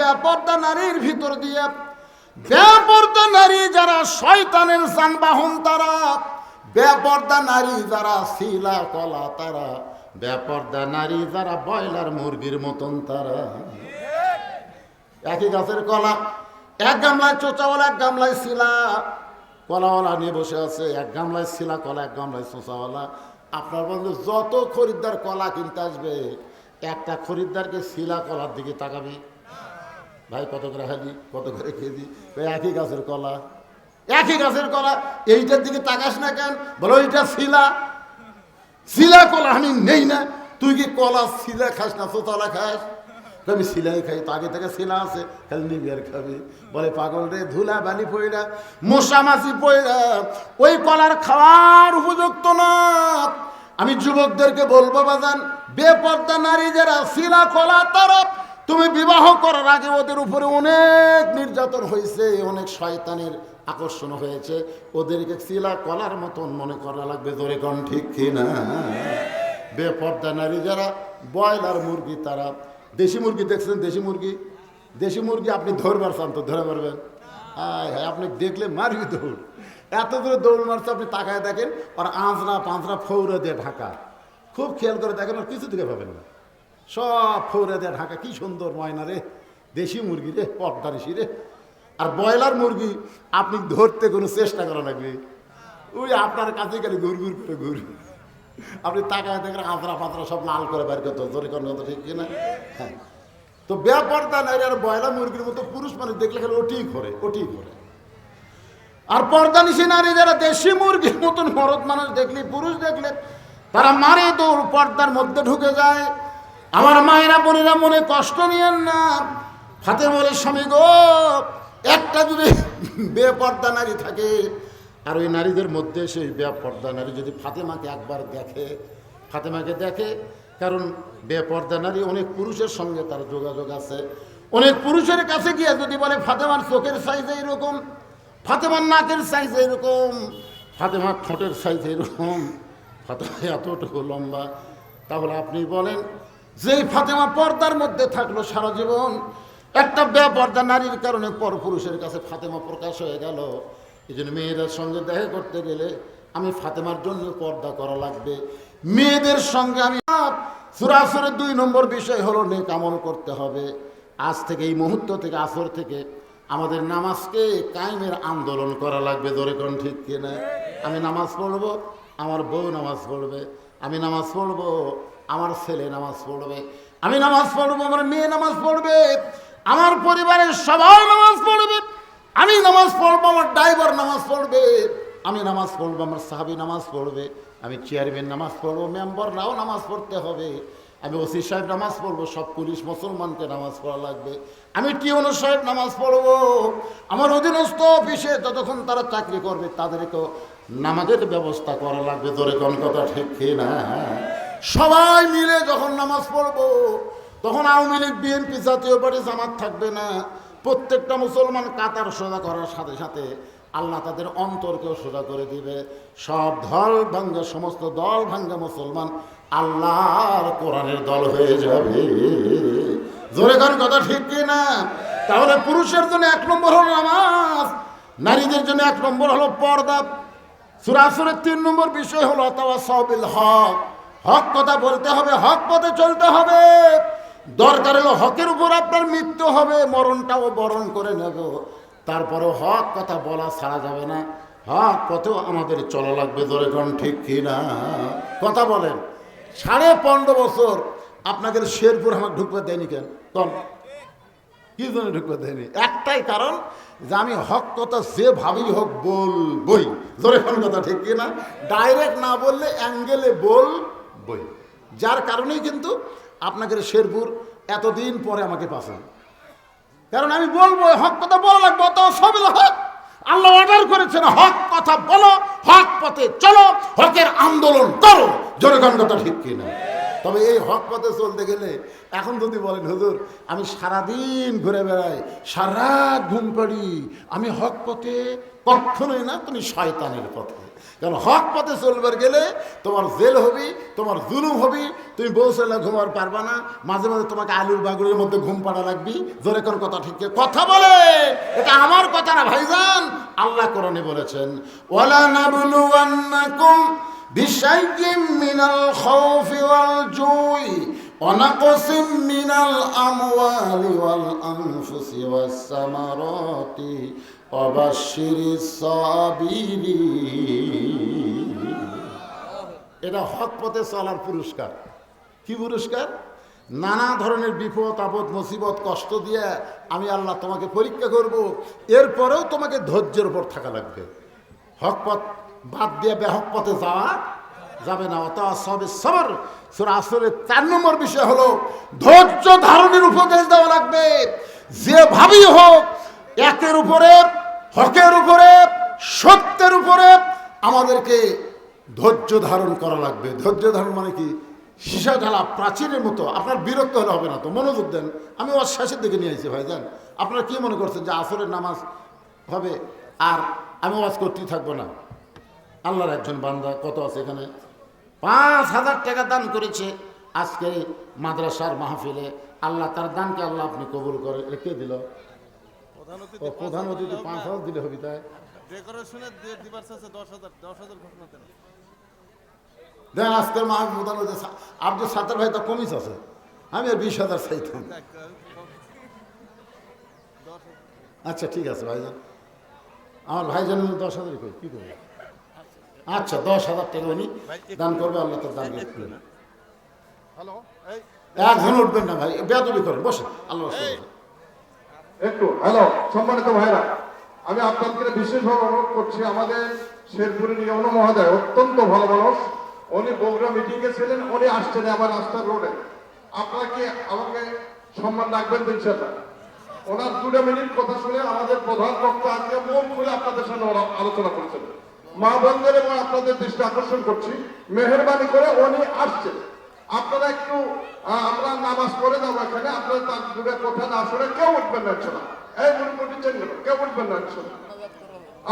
ব্যাপারটা নারীর ভিতর দিয়ে ব্যাপারটা নারী যারা শয়তানের যানবাহন তারা ব্যাপারটা নারী যারা শিলা কলা তারা ব্যাপারটা নারী যারা বয়লার মুরগির মতন তারা। একই গাছের কলা, এক গামলায় চোচাওয়ালা, এক গামলায় শিলা, কলাওয়ালা নিয়ে বসে আছে, এক গামলায় শিলা কলা, এক গামলায় চোচাওয়ালা। আপনার বন্ধু, যত খরিদ্দার কলা কিনতে আসবে, একটা খরিদ্দারকে শিলা কলার দিকে তাকাবি। ভাই, কত করে হাজি কত করে কেজি ওই একই গাছের কলা। একই গাছের কলা। এইটার দিকে তাকাস না কেন? বলো, এইটা শিলা। শিলা কলা আমি নেই না। তুই কি কলা শিলা খাস না চোতলা খাস? আমি শিলাই খাই, তো আগে থেকে শিলা আছে, খালি নিবিয়ার খাবি। বলে, পাগল রে, ধুলা, বালি পয়রা, মশা মাছি পয়রা, ওই কলার খাওয়ার উপযুক্ত না। আমি যুবকদেরকে বলব, বাজান, বেপর্দা নারী যারা শিলা কলা তারা তুমি বিবাহ করার আগে ওদের উপরে অনেক নির্যাতন হয়েছে, অনেক শয়তানের আকর্ষণ হয়েছে। ওদেরকে শিলা কলার মতন মনে করা লাগবে, জোরে কন ঠিক কিনা? বেপর্দা নারী যারা, ব্রয়লার মুরগি তারা। দেশি মুরগি দেখছেন? দেশি মুরগি? দেশি মুরগি আপনি ধরবার চান তো, ধরে পারবেন হ্যাঁ হ্যাঁ আপনি দেখলে মারবি দৌড়। এত দূরে দৌড় মারছে, আপনি তাকায় দেখেন আর আঁচড়া পাঁচড়া ফৌরে দিয়ে ঢাকা। খুব খেয়াল করে দেখেন আর কিছু দিকে পাবেন না। সব ফৌরে দেয় ঢাকা, কি সুন্দর ময়না রে, দেশি মুরগি রে পর্দারিসি রে। আর ব্রয়লার মুরগি আপনি ধরতে কোনো চেষ্টা করা লাগবে। ওই আপনার কাছে গেলে ঘুর ঘুর করে ঘুর। আপনি তাকায় দেখেন আঁতরা পাতরা সব লাল করে বের করতে জোরে করেন কথা ঠিক কিনা? হ্যাঁ। তো ব্যাপারটা নাই আর ব্রয়লার মুরগির মতো পুরুষ মানুষ দেখলে খালি ওটি করে ওটি করে আর পর্দা নিশি নারী যারা দেশি মুরগির মতন মরদ মানুষ দেখলে, পুরুষ দেখলে, তারা মারে দৌড়, পর্দার মধ্যে ঢুকে যায়। আমার মায়েরা, বোনেরা মনে কষ্ট নিয়েন না। ফাতে বলে, স্বামী গো, একটা যদি বেপর্দা নারী থাকে, আর ওই নারীদের মধ্যে সেই বেপর্দা নারী যদি ফাতেমাকে একবার দেখে, ফাতেমাকে দেখে, কারণ বেপর্দা নারী অনেক পুরুষের সঙ্গে তার যোগাযোগ আছে। অনেক পুরুষের কাছে গিয়ে যদি বলে, ফাতেমার চোখের সাইজ এইরকম, ফাতেমার নাকের সাইজ এইরকম, ফাতেমার ঠোঁটের সাইজ এরকম ফাতেমা এতটুকু লম্বা, তাহলে আপনি বলেন যে ফাতেমা পর্দার মধ্যে থাকল সারা জীবন, একটা বেপর্দা নারীর কারণে পরপুরুষের কাছে ফাতেমা প্রকাশ হয়ে গেল। এই জন্য মেয়েদের সঙ্গে দেখা করতে গেলে আমি ফাতেমার জন্য পর্দা করা লাগবে। মেয়েদের সঙ্গে আমি সুরাসুরের দুই নম্বর বিষয় হলো নেক আমল করতে হবে। আজ থেকে, এই মুহূর্ত থেকে, আসর থেকে আমাদের নামাজকে কায়েমের আন্দোলন করা লাগবে। ধরে কোন ঠিক কিনা? আমি নামাজ পড়ব, আমার বউ নামাজ পড়বে। আমি নামাজ পড়ব আমার ছেলে নামাজ পড়বে, আমি নামাজ পড়ব, আমার মেয়ে নামাজ পড়বে, আমার পরিবারের সবাই নামাজ পড়বে, আমি নামাজ পড়ব, আমার ড্রাইভার নামাজ পড়বে, আমি নামাজ পড়ব, আমার সাহাবি নামাজ পড়বে, আমি চেয়ারম্যান নামাজ পড়ব, মেম্বাররাও নামাজ পড়তে হবে, আমি ওসি সাহেব নামাজ পড়ব, সব পুলিশ মুসলমানকে নামাজ পড়া লাগবে, আমি টিউনো সাহেব নামাজ পড়ব, আমার অধীনস্থ অফিসে যতক্ষণ তারা চাকরি করবে, তাদেরকেও নামাজের ব্যবস্থা করা লাগবে ধরে কোন কথা ঠিক না সবাই মিলে যখন নামাজ পড়ব, তখন আওয়ামী লীগ, বিএনপি জাতীয় পার্টি জামাত থাকবে না। প্রত্যেকটা মুসলমান কাতার সোজা করার সাথে সাথে আল্লাহ তাদের অন্তরকেও সোজা করে দিবে। সব দল ভাঙ্গা, সমস্ত দল ভাঙ্গা মুসলমান আল্লাহর কোরআনের দল হয়ে যাবে। জোরে গান কথা ঠিক কি না? তাহলে পুরুষের জন্য এক নম্বর হলো নামাজ, নারীদের জন্য এক নম্বর হলো পর্দা। সুরাসুরের তিন নম্বর বিষয় হলো অথবা সবিল হক। হক কথা বলতে হবে, হক পথে চলতে হবে। দরকার হলো হকের উপর আপনার মৃত্যু হবে, মরণটাও বরণ করে নেব। তারপরেও হক কথা বলা ছাড়া যাবে না। হক পথেও আমাদের চলা লাগবে, ধরে কোন ঠিক কি না কথা বলেন, সাড়ে পনেরো বছর আপনাদের শেরপুর আমাকে ঢুকবে দেয়নি কেন? কন? কি জন্য ঢুকতে দেয়নি? একটাই কারণ যে আমি হক কথা যেভাবেই হোক বলবই। জোরে কোন কথা ঠিক কি না ডাইরেক্ট না বললে অ্যাঙ্গেলে বল বই যার কারণেই কিন্তু আপনাকে শেরপুর এতদিন পরে আমাকে পাঠান। কারণ আমি বলব হক কথা বলা লাগবে অত সবিল হক। আল্লাহ অর্ডার করেছেন, হক কথা বলো, হক পথে চলো, হকের আন্দোলন করো। জনগণ কথা ঠিক কিনা। তবে এই হক পথে চলতে গেলে, এখন যদি বলেন, হুজুর, আমি সারাদিন ঘুরে বেড়াই সারা ঘুম পাড়ি, আমি হক পথে কখনোই না, তুমি শয়তানের পথে। কারণ হক পথে চলবার গেলে তোমার জেল হবি, তোমার জুলুম হবি, তুমি বৌসলে ঘুমার পারবা না, মাঝে মাঝে তোমাকে আলুর বাগুড়ের মধ্যে ঘুম পাড়া লাগবি, জোরে কোন কথা ঠিক কথা বলে! এটা আমার কথা না ভাইজান! আল্লাহ কোরআনে বলেছেন, ওয়ালা নাবলুওয়ান্নাকুম বিশাইয়্যিম মিনাল খাউফি ওয়াল জুই ونقص من الأموال والأنفس والثمرات وبشر الصابرين এটা হক পথে চলার পুরস্কার কি পুরস্কার নানা ধরনের বিপদ আপদ মুসিবত কষ্ট দিয়ে আমি আল্লাহ তোমাকে পরীক্ষা করব এরপরেও তোমাকে ধৈর্যের উপর থাকা লাগবে হক পথ বাদ দিয়ে বেহক পথে যাওয়া যাবে না। অত সবে সবর। সুরা আসরের চার নম্বর বিষয় হলো, ধৈর্য ধারণের উপদেশ দেওয়া লাগবে। যেভাবেই হোক, একের উপরে, হকের উপরে, সত্যের উপরে আমাদেরকে ধৈর্য ধারণ করা লাগবে। ধৈর্য ধারণ মানে কি? সীসা ঢালা প্রাচীরের মতো। আপনার বিরক্ত হলে হবে না তো। মনোযোগ দেন। আমি ওর শেষের দিকে নিয়ে আসছি ভাইজান আপনারা কি মনে করছেন যে আসরের নামাজ হবে? আর আমি ওয়াজ করতেই থাকব না। আল্লাহর একজন বান্দা কত আছে এখানে? পাঁচ হাজার টাকা দান করেছে আজকে মাদ্রাসার মাহফিলে। আল্লাহ তার দানকে আল্লাহ আপনি কবুল করে রেখে দিল? প্রধান অতিথি পাঁচ হাজার দিলে হবে তাই? দেন। আজকের অতিথি আব্দুল সাত্তার ভাই তো কমিস আছে। আমি আর বিশ হাজার চাইতাম। আচ্ছা ঠিক আছে ভাইজান। আমার ভাইজান দশ হাজার কই? কী করবে আচ্ছা দশ হাজার টাকা উনি দান করবে আল্লাহ তার দান করবে হ্যালো এই একজন উঠবেন না ভাই বেদবি করেন বসে আল্লাহ একটু হ্যালো সম্মানিত ভাইরা আমি আপনাদের বিশেষভাবে অনুরোধ করছি আমাদের শেরপুরে নিয়ম মহোদয় অত্যন্ত ভালো মানুষ উনি বগুড়া মিটিং এ ছিলেন উনি আসছেন আমার রাস্তার রোডে। আপনারা কি আমাকে সম্মান রাখবেন ইনশাল্লাহ ওনার দুটো মিনিট কথা শুনে আমাদের প্রধান বক্তা আজকে মন খুলে আপনাদের সামনে ওরা আলোচনা করছেন। মা বন্ধের এবং আপনাদের দৃষ্টি আকর্ষণ করছি। মেহরবানি করে উনি আসছেন। আপনারা একটু আমরা নামাজ পড়ে যাব এখানে, আপনারা তার দূরে কথা না শুনে কেউ উঠবেন না, ইনশাল্লাহ। এই মনে করছেন কেউ উঠবেন না, ইনশাল্লাহ।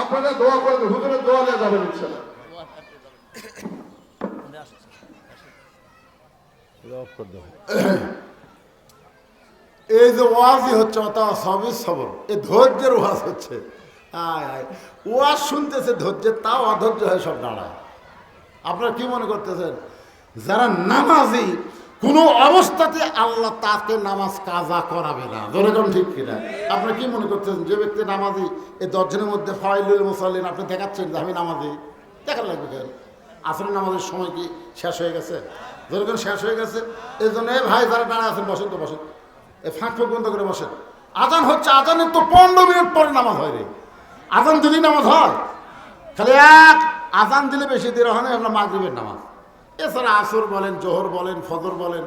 আপনারা দোয়া করে হুজুরের দোয়া নিয়ে যাবেন, ইনশাল্লাহ। এই যে ওয়াজই হচ্ছে অত সবই সবর, এই ধৈর্যের ওয়াজ হচ্ছে। আয় ওয়াজ শুনতেছে, ধৈর্যের তাও অধৈর্য হয়ে সব দাঁড়ায়। আপনারা কি মনে করতেছেন? যারা নামাজি, কোনো অবস্থাতে আল্লাহ তাকে নামাজ কাজা করাবে না। যেরকম ঠিক কিনা? আপনারা কি মনে করতেছেন? যে ব্যক্তি নামাজি এই দশজনের মধ্যে ফাইলুল মুসাল্লিন, আপনি দেখাচ্ছেন যে আমি নামাজি। দেখার লাগবে কেন? আসলে নামাজের সময় কি শেষ হয়ে গেছে? যেরকম শেষ হয়ে গেছে? এই জন্য ভাই যারা দাঁড়া আছেন, বসেন তো, বসেন। এই ফাঁক ফাঁক বন্ধ করে বসেন। আজান হচ্ছে, আজানের তো পনেরো মিনিট পরে নামাজ হয় রে। আজান দিলেই নামাজ হয়। খালি এক আজান দিলে বেশি দেরি হয় না আমরা মাগরিবের নামাজ। এছাড়া আসর বলেন, জোহর বলেন, ফজর বলেন,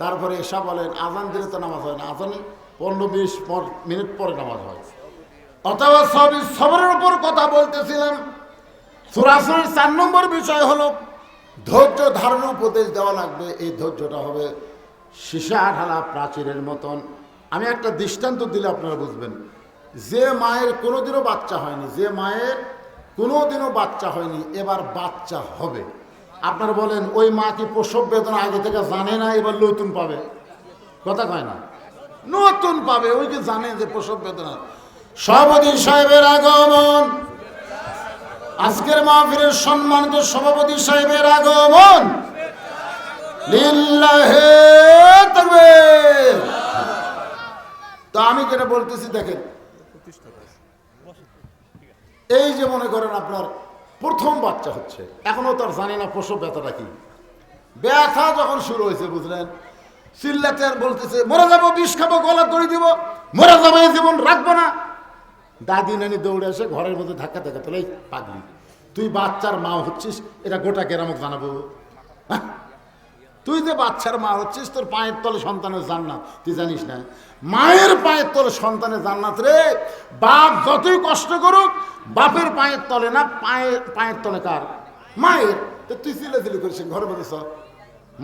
তারপরে এসা বলেন, আজান দিলে তো নামাজ হয় না। আজানে পনেরো বিশ মিনিট পরে নামাজ হয়। অথবা সবই সবরের উপর কথা বলতেছিলাম। সুরাসুরের চার নম্বর বিষয় হলো, ধৈর্য ধারণ উপদেশ দেওয়া লাগবে। এই ধৈর্যটা হবে সীসা ঢালা প্রাচীরের মতন। আমি একটা দৃষ্টান্ত দিলে আপনারা বুঝবেন। যে মায়ের কোনোদিনও বাচ্চা হয়নি, যে মায়ের কোনোদিনও বাচ্চা হয়নি, এবার বাচ্চা হবে। আপনার বলেন, ওই মা কি প্রসব বেদনা আগে থেকে জানে না, এবার নতুন পাবে? কথা কয় না। নতুন পাবে, ওই যে জানে যে প্রসব বেদনা। সভাপতি সাহেবের আগমন। আজকের মাহফিলের সম্মানিত সভাপতি সাহেবের আগমন। তো আমি যেটা বলতেছি, দেখেন এই যে মনে করেন আপনার প্রথম বাচ্চা হচ্ছে, এখনও তার জানি না প্রসব ব্যথাটা কি। ব্যথা যখন শুরু হয়েছে, বুঝলেন? চিল্লাতে আর বলতেছে, মরে যাব, বিষ খাব, গলা দড়ি দিব, মরে যাব, এই জীবন রাখব না। দাদি নানি দৌড়ে এসে ঘরের মধ্যে ধাক্কা ধাক্কা তোলে পাগলি, তুই বাচ্চার মা হচ্ছিস, এটা গোটা কেরামক জানাব। হ্যাঁ? তুই যে বাচ্চার মা হচ্ছিস, তোর পায়ের তলে সন্তানের জান্নাত, তুই জানিস না। মায়ের পায়ের তলে সন্তানের জান্নাত রে। বাপ যতই কষ্ট করুক, বাপের পায়ের তলে না, পায়ের পায়ের তলে কার? মায়ের। তো তুই চিলে চিলি করিস মধ্যে সব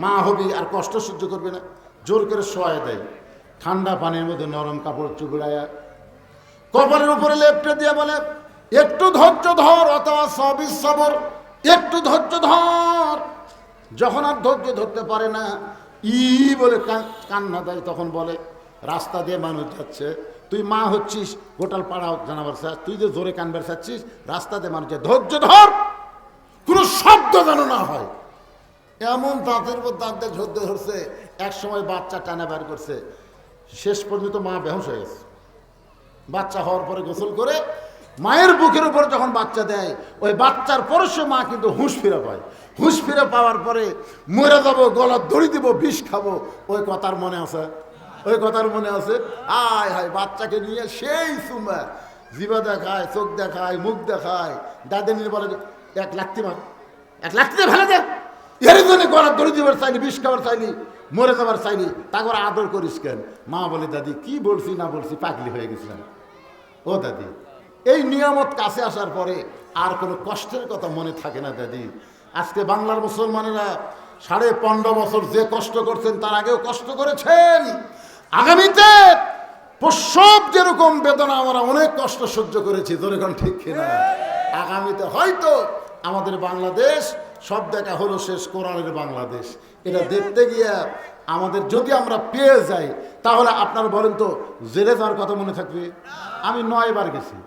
মা হবি আর কষ্ট সহ্য করবে না, জোর করে শোয়ায় দেয়। ঠান্ডা পানির মধ্যে নরম কাপড় চুবড়ায়া। কপালের উপরে লেপটে দিয়ে বলে, একটু ধৈর্য ধর, অথবা সবই সবর। একটু ধৈর্য ধর যখন আর ধৈর্য ধরতে পারে না, ই বলে কান্না দেয়, তখন বলে, রাস্তা দিয়ে মানুষ যাচ্ছে। তুই মা হচ্ছিস, গোটাল পাড়া জানাবার চাস তুই যে জোরে কানবার চাচ্ছিস রাস্তা দিয়ে মানুষ ধৈর্য ধর! কোনো শব্দ যেন না হয়। এমন দাঁতের উপর দাঁত দিয়ে ঝোদ্দ ধরছে এক সময় বাচ্চা টানা বের করছে। শেষ পর্যন্ত মা বেহস হয়ে গেছে। বাচ্চা হওয়ার পরে গোসল করে মায়ের বুকের উপর যখন বাচ্চা দেয়, ওই বাচ্চার পরশে মা কিন্তু হুঁশ ফিরে পায়। হুঁশ ফিরে পাওয়ার পরে মরে যাব, গলা দড়ি দিব, বিষ খাব। ওই কথার মনে আছে? ওই কথার মনে আছে? আয় হায়, বাচ্চাকে নিয়ে সেই সুমা। জিবা দেখায়, চোখ দেখায়, মুখ দেখায়। দাদিনীর বলে এক লাখতি মার। এক লাখতি ফেলে দে। এর জন্য গলা দড়ি দিবার চাইনি, বিষ খাবার চাইনি, মরে যাবার চাইনি। তারপর আদর করিস কেন? মা বলে, দাদি, কি বলছি না বলছি, পাগলি হয়ে গেছিলাম। ও দাদি, এই নিয়ামত কাছে আসার পরে আর কোনো কষ্টের কথা মনে থাকে না, দাদি। আজকে বাংলার মুসলমানেরা সাড়ে পনেরো বছর যে কষ্ট করছেন, তার আগেও কষ্ট করেছেন। আগামীতে প্রসব যেরকম বেদনা, আমরা অনেক কষ্ট সহ্য করেছি যেরকম ঠিক কিনা? আগামীতে হয়তো আমাদের বাংলাদেশ, সব দেখা হলো শেষ, কোরআনের বাংলাদেশ। এটা দেখতে গিয়ে আমাদের যদি আমরা পেয়ে যাই, তাহলে আপনার বলেন তো জেলে যাওয়ার কথা মনে থাকবে? আমি নয়বার গেছি।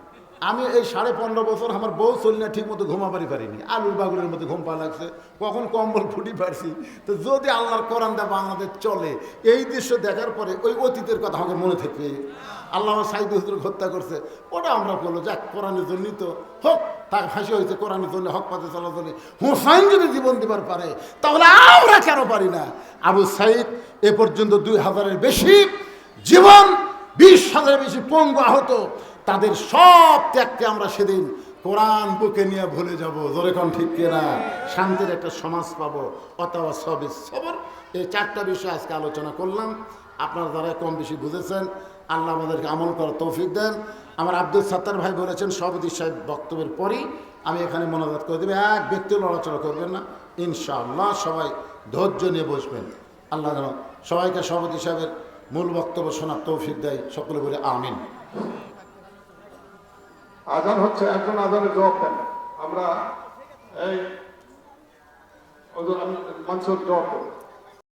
আমি এই সাড়ে পনেরো বছর আমার বউ চলি না ঠিক মতো ঘুমাবারি পারিনি। আলুর বাগুলের মধ্যে ঘুম পা লাগছে। কখন কম্বল ফুটি পারছি। তো যদি আল্লাহর কোরআন দা বাংলাদেশ চলে, এই দৃশ্য দেখার পরে ওই অতীতের কথা আমাকে মনে থাকবে। আল্লাহ সাইদ হুজুর হত্যা করছে। ওটা আমরা বলব যাক কোরআনের জন্যই তো হোক, তার ফাঁসি হয়েছে, কোরআনের জন্য হক পাতে চলার জন্য হুসাইন যদি জীবন দিবার পারে, তাহলে আমরা কেন পারি না? আবু সাইদ এ পর্যন্ত দুই হাজারের বেশি জীবন, বিশ হাজারের বেশি পঙ্গু আহত। তাদের সব ত্যাগকে আমরা সেদিন কোরআন বুকে নিয়ে ভুলে যাব। যেরকম ঠিক কিনা? শান্তির একটা সমাজ পাবো। অথবা সবে সবর। এই চারটা বিষয় আজকে আলোচনা করলাম। আপনারা যারা কম বেশি বুঝেছেন, আল্লাহ আমাদেরকে আমল করার তৌফিক দেন। আমার আব্দুল সাত্তার ভাই বলেছেন সভাপতি সাহেব বক্তব্যের পরই আমি এখানে মনোজাত করে দেবো। এক ব্যক্তি লড়াচড়া করবেন না। ইনশাআল্লাহ সবাই ধৈর্য নিয়ে বসবেন। আল্লাহ যেন সবাইকে সভাপতি সাহেবের মূল বক্তব্য শোনার তৌফিক দেয়। সকলে বলে আমিন। আজান হচ্ছে একজন আজানের জবাব দেন। আমরা এই মানুষের জবাব দেবো।